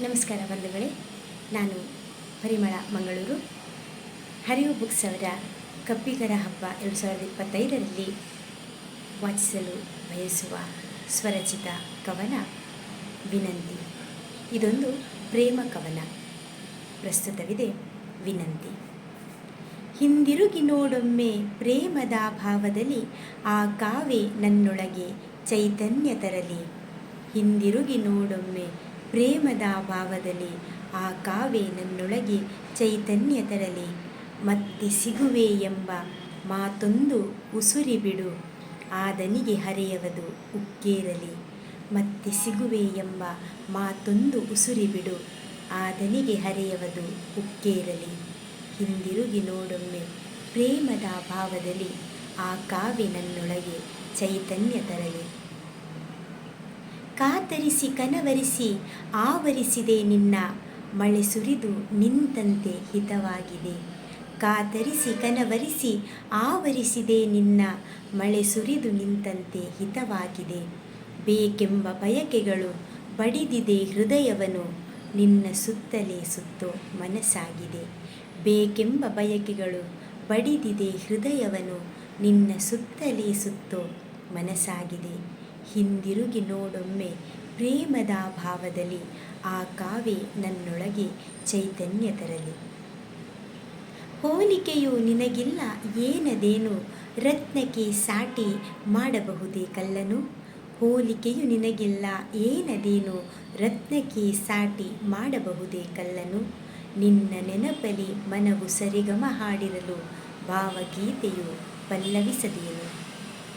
ನಮಸ್ಕಾರ ಬಂಧುಗಳೇ. ನಾನು ಪರಿಮಳ ಮಂಗಳೂರು. ಹರಿವು ಬುಕ್ಸ್ ಅವರ ಕಬ್ಬಿಗರ ಹಬ್ಬ ಎರಡು ಸಾವಿರದ ಇಪ್ಪತ್ತೈದರಲ್ಲಿ ವಾಚಿಸಲು ಬಯಸುವ ಸ್ವರಚಿತ ಕವನ ವಿನಂತಿ. ಇದೊಂದು ಪ್ರೇಮ ಕವನ. ಪ್ರಸ್ತುತವಿದೆ ವಿನಂತಿ. ಹಿಂದಿರುಗಿ ನೋಡೊಮ್ಮೆ ಪ್ರೇಮದ ಭಾವದಲ್ಲಿ ಆ ಕಾವೆ ನನ್ನೊಳಗೆ ಚೈತನ್ಯ ತರಲಿ. ಹಿಂದಿರುಗಿ ನೋಡೊಮ್ಮೆ ಪ್ರೇಮದ ಭಾವದಲ್ಲಿ ಆ ಕಾವೆ ನನ್ನೊಳಗೆ ಚೈತನ್ಯ ತರಲಿ, ಮತ್ತೆ ಸಿಗುವೆ ಎಂಬ ಮಾತೊಂದು ಉಸುರಿ ಬಿಡು, ಆದನಿಗೆ ಹರೆಯವದು ಉಕ್ಕೇರಲಿ, ಮತ್ತೆ ಸಿಗುವೆ ಎಂಬ ಮಾತೊಂದು ಉಸುರಿ ಬಿಡು, ಆದನಿಗೆ ಹರೆಯವದು ಉಕ್ಕೇರಲಿ. ಹಿಂದಿರುಗಿ ನೋಡೊಮ್ಮೆ ಪ್ರೇಮದ ಭಾವದಲ್ಲಿ ಆ ಕಾವೆ ನನ್ನೊಳಗೆ ಚೈತನ್ಯ ತರಲಿ. ಕಾತರಿಸಿ ಕನವರಿಸಿ ಆವರಿಸಿದೆ ನಿನ್ನ. ಮಳೆ ಸುರಿದು ನಿಂತಂತೆ ಹಿತವಾಗಿದೆ. ಕಾತರಿಸಿ ಕನವರಿಸಿ ಆವರಿಸಿದೆ ನಿನ್ನ. ಮಳೆ ಸುರಿದು ನಿಂತಂತೆ ಹಿತವಾಗಿದೆ. ಬೇಕೆಂಬ ಬಯಕೆಗಳು ಬಡಿದಿದೆ ಹೃದಯವನು. ನಿನ್ನ ಸುತ್ತಲೇ ಸುತ್ತೋ ಮನಸ್ಸಾಗಿದೆ. ಬೇಕೆಂಬ ಬಯಕೆಗಳು ಬಡಿದಿದೆ ಹೃದಯವನು. ನಿನ್ನ ಸುತ್ತಲೇ ಸುತ್ತೋ ಮನಸ್ಸಾಗಿದೆ. ಹಿಂದಿರುಗಿ ನೋಡೊಮ್ಮೆ ಪ್ರೇಮದ ಭಾವದಲ್ಲಿ ಆ ಕಾವೆ ನನ್ನೊಳಗೆ ಚೈತನ್ಯ ತರಲಿ. ಹೋಲಿಕೆಯು ನಿನಗಿಲ್ಲ ಏನದೇನು? ರತ್ನಕ್ಕೆ ಸಾಟಿ ಮಾಡಬಹುದೇ ಕಲ್ಲನು? ಹೋಲಿಕೆಯು ನಿನಗಿಲ್ಲ ಏನದೇನು? ರತ್ನಕ್ಕೆ ಸಾಟಿ ಮಾಡಬಹುದೇ ಕಲ್ಲನು? ನಿನ್ನ ನೆನಪಲಿ ಮನವು ಸರಿಗಮ ಹಾಡಿರಲು ಭಾವಗೀತೆಯು ಪಲ್ಲವಿಸದೇನು?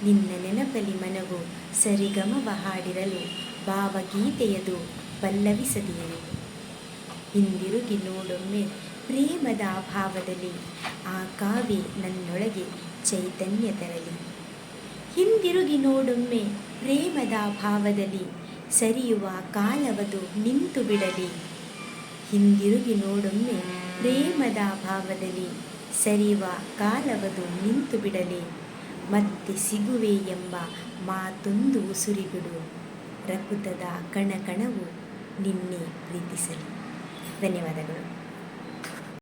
ನಿನ್ನ ನೆನಪಲಿ ಮನವು ಸರಿಗಮವ ಹಾಡಿರಲು ಭಾವಗೀತೆಯದು ಪಲ್ಲವಿಸದಿಯರು ಹಿಂದಿರುಗಿ ನೋಡೊಮ್ಮೆ ಪ್ರೇಮದ ಭಾವದಲ್ಲಿ ಆ ಕಾವ್ಯ ನನ್ನೊಳಗೆ ಚೈತನ್ಯ ತರಲಿ. ಹಿಂದಿರುಗಿ ನೋಡೊಮ್ಮೆ ಪ್ರೇಮದ ಭಾವದಲ್ಲಿ ಸರಿಯುವ ಕಾಲವದು ನಿಂತು ಬಿಡಲಿ. ಹಿಂದಿರುಗಿ ನೋಡೊಮ್ಮೆ ಪ್ರೇಮದ ಭಾವದಲ್ಲಿ ಸರಿಯುವ ಕಾಲವದು ನಿಂತು ಬಿಡಲಿ. ಮತ್ತೆ ಸಿಗುವೆ ಎಂಬ ಮಾತೊಂದು ಉಸುರಿಬಿಡು. ರಕುತದ ಕಣಕಣವು ನಿನ್ನೆ ಪ್ರೀತಿಸಲಿ. ಧನ್ಯವಾದಗಳು.